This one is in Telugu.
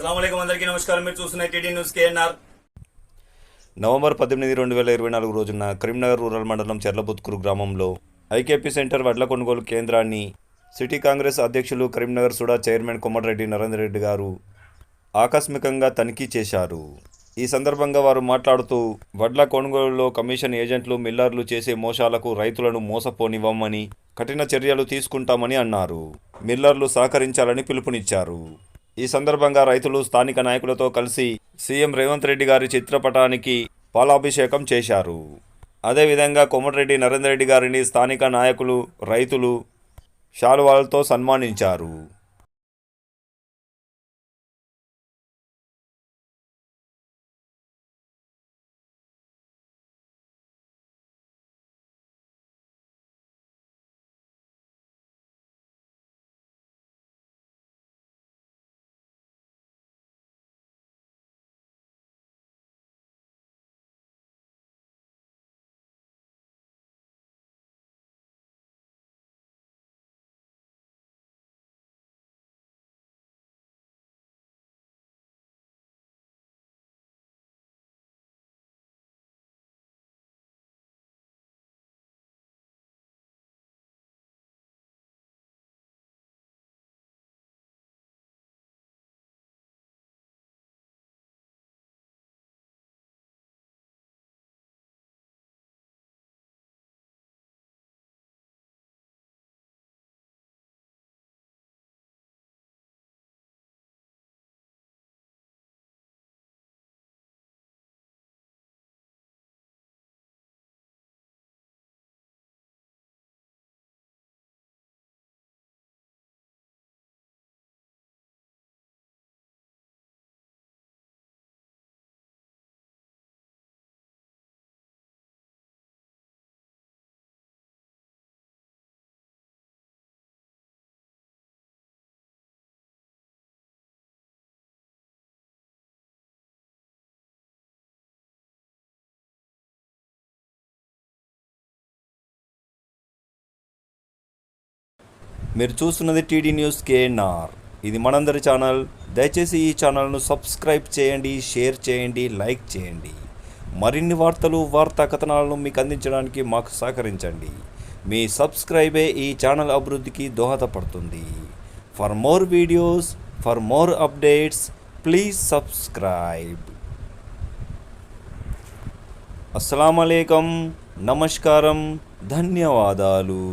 నమస్కారం. మీరు చూస్తున్న టీడీ న్యూస్ కేఎన్ఆర్. నవంబర్ పద్దెనిమిది రెండు వేల ఇరవై నాలుగు రోజున కరీంనగర్ రూరల్ మండలం చెర్లబుత్కూరు గ్రామంలో ఐకేపీ సెంటర్ వడ్ల కొనుగోలు కేంద్రాన్ని సిటీ కాంగ్రెస్ అధ్యక్షులు కరీంనగర్ సుడా చైర్మన్ కొమ్మటిరెడ్డి నరేందర్ రెడ్డి గారు ఆకస్మికంగా తనిఖీ చేశారు. ఈ సందర్భంగా వారు మాట్లాడుతూ వడ్ల కొనుగోలులో కమిషన్ ఏజెంట్లు మిల్లర్లు చేసే మోసాలకు రైతులను మోసపోనివ్వమని కఠిన చర్యలు తీసుకుంటామని అన్నారు. మిల్లర్లు సహకరించాలని పిలుపునిచ్చారు. ఈ సందర్భంగా రైతులు స్థానిక నాయకులతో కలిసి సీఎం రేవంత్ రెడ్డి గారి చిత్రపటానికి పాలాభిషేకం చేశారు. అదేవిధంగా కోమటిరెడ్డి నరేందర్ రెడ్డి గారిని స్థానిక నాయకులు రైతులు శాలువాలతో సన్మానించారు. మీరు చూస్తున్నది టీడీ న్యూస్ కేఎన్ఆర్. ఇది మనందరి ఛానల్. దయచేసి ఈ ఛానల్ను సబ్స్క్రైబ్ చేయండి షేర్ చేయండి లైక్ చేయండి. మరిన్ని వార్తలు వార్తా కథనాలను మీకు అందించడానికి మాకు సహకరించండి. మీ సబ్స్క్రైబే ఈ ఛానల్ అభివృద్ధికి దోహదపడుతుంది. For more videos for more updates please subscribe. అస్సలం నమస్కారం. ధన్యవాదాలు.